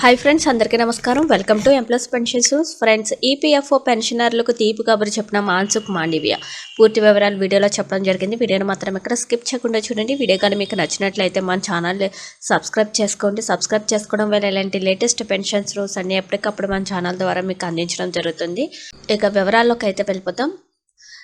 Hi friends అందరికీ నమస్కారం. Welcome to employees pensions friends EPFO పెన్షనర్లకు తీపి కబురు చెప్పిన మాన్సుక్ మాండివ్య. పూర్తి వివరాలు వీడియోలో చెప్పడం జరిగింది. వీడియోని మాత్రం ఇక్కడ స్కిప్ చేయకుండా చూడండి. వీడియో కానీ మీకు నచ్చినట్లయితే మన ఛానల్ సబ్స్క్రైబ్ చేసుకోండి. సబ్స్క్రైబ్ చేసుకోవడం వల్ల ఇలాంటి లేటెస్ట్ పెన్షన్స్ రూల్స్ అన్ని ఎప్పటికప్పుడు మన ఛానల్ ద్వారా మీకు అందించడం జరుగుతుంది. ఇక వివరాల్లోకి అయితే వెళ్ళిపోతాం.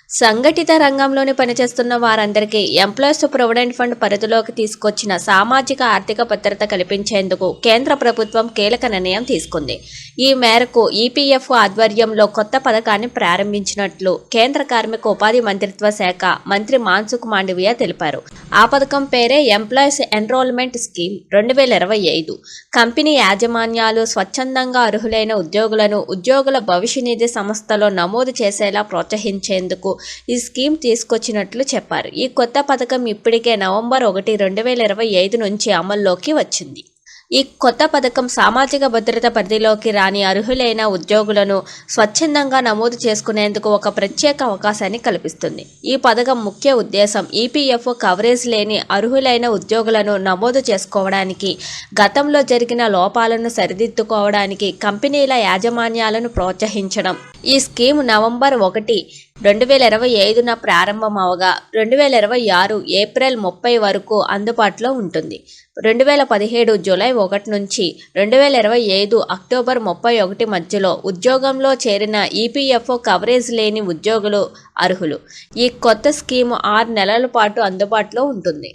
సంఘటిత రంగంలోని పనిచేస్తున్న వారందరికీ ఎంప్లాయీస్ ప్రొవిడెంట్ ఫండ్ పరిధిలోకి తీసుకొచ్చిన సామాజిక ఆర్థిక భద్రత కల్పించేందుకు కేంద్ర ప్రభుత్వం కీలక నిర్ణయం తీసుకుంది. ఈ మేరకు ఈపీఎఫ్ ఆధ్వర్యంలో కొత్త పథకాన్ని ప్రారంభించినట్లు కేంద్ర కార్మిక ఉపాధి మంత్రిత్వ శాఖ మంత్రి మాన్సుఖ్ మాండవియా తెలిపారు. ఆ పథకం పేరే ఎంప్లాయీస్ ఎన్రోల్మెంట్ స్కీమ్ రెండు వేల ఇరవై ఐదు. కంపెనీ యాజమాన్యాలు స్వచ్ఛందంగా అర్హులైన ఉద్యోగులను ఉద్యోగుల భవిష్య నిధి సంస్థలో నమోదు చేసేలా ప్రోత్సహించేందుకు ఈ స్కీమ్ తీసుకొచ్చినట్లు చెప్పారు. ఈ కొత్త పథకం ఇప్పటికే నవంబర్ ఒకటి రెండు వేల ఇరవై ఐదు నుంచి అమల్లోకి వచ్చింది. ఈ కొత్త పథకం సామాజిక భద్రత పరిధిలోకి రాని అర్హులైన ఉద్యోగులను స్వచ్ఛందంగా నమోదు చేసుకునేందుకు ఒక ప్రత్యేక అవకాశాన్ని కల్పిస్తుంది. ఈ పథకం ముఖ్య ఉద్దేశం ఈపీఎఫ్ఓ కవరేజ్ లేని అర్హులైన ఉద్యోగులను నమోదు చేసుకోవడానికి గతంలో జరిగిన లోపాలను సరిదిద్దుకోవడానికి కంపెనీల యాజమాన్యాలను ప్రోత్సహించడం. ఈ స్కీమ్ నవంబర్ ఒకటి రెండు వేల ఇరవై ఐదున ప్రారంభం అవగా రెండు వేల ఇరవై ఆరు ఏప్రిల్ ముప్పై వరకు అందుబాటులో ఉంటుంది. రెండు వేల పదిహేడు జూలై ఒకటి నుంచి రెండు వేల ఇరవై ఐదు అక్టోబర్ ముప్పై ఒకటి మధ్యలో ఉద్యోగంలో చేరిన ఈపీఎఫ్ఓ కవరేజ్ లేని ఉద్యోగులు అర్హులు. ఈ కొత్త స్కీము ఆరు నెలల పాటు అందుబాటులో ఉంటుంది.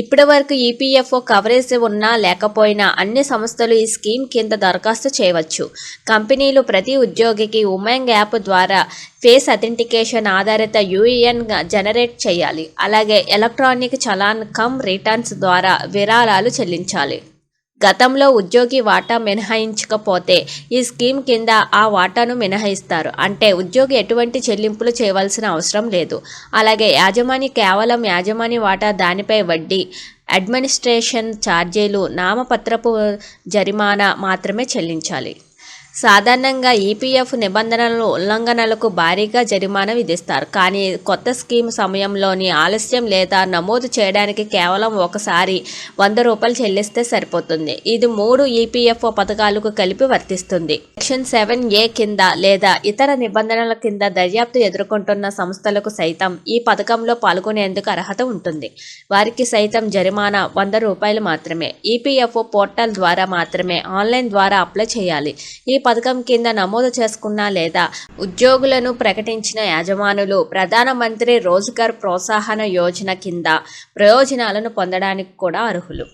ఇప్పటి వరకు ఈపీఎఫ్ఓ కవరేజ్ ఉన్నా లేకపోయినా అన్ని సంస్థలు ఈ స్కీమ్ కింద దరఖాస్తు చేయవచ్చు. కంపెనీలు ప్రతి ఉద్యోగికి ఉమాంగ్ యాప్ ద్వారా ఫేస్ అథెంటికేషన్ ఆధారిత యూఈఎన్ జనరేట్ చేయాలి. అలాగే ఎలక్ట్రానిక్ చలాన్ కమ్ రిటర్న్స్ ద్వారా విరాళాలు చెల్లించాలి. గతంలో ఉద్యోగి వాటా మినహాయించకపోతే ఈ స్కీమ్ కింద ఆ వాటాను మినహాయిస్తారు. అంటే ఉద్యోగి ఎటువంటి చెల్లింపులు చేయవలసిన అవసరం లేదు. అలాగే యాజమాని కేవలం యాజమాని వాటా దానిపై వడ్డీ అడ్మినిస్ట్రేషన్ ఛార్జీలు నామపత్రపు జరిమానా మాత్రమే చెల్లించాలి. సాధారణంగా ఈపీఎఫ్ నిబంధనల ఉల్లంఘనలకు భారీగా జరిమానా విధిస్తారు. కానీ కొత్త స్కీమ్ సమయంలోని ఆలస్యం లేదా నమోదు చేయడానికి కేవలం ఒకసారి వంద రూపాయలు చెల్లిస్తే సరిపోతుంది. ఇది మూడు ఈపీఎఫ్ఓ పథకాలకు కలిపి వర్తిస్తుంది. సెక్షన్ సెవెన్ ఏ కింద లేదా ఇతర నిబంధనల కింద దర్యాప్తు ఎదుర్కొంటున్న సంస్థలకు సైతం ఈ పథకంలో పాల్గొనేందుకు అర్హత ఉంటుంది. వారికి సైతం జరిమానా వంద రూపాయలు మాత్రమే. ఈపీఎఫ్ఓ పోర్టల్ ద్వారా మాత్రమే ఆన్లైన్ ద్వారా అప్లై చేయాలి. ఈ పథకం కింద నమోదు చేసుకున్న లేదా ఉద్యోగులను ప్రకటించిన యాజమానులు ప్రధానమంత్రి రోజ్గార్ ప్రోత్సాహన యోజన కింద ప్రయోజనాలను పొందడానికి కూడా అర్హులు.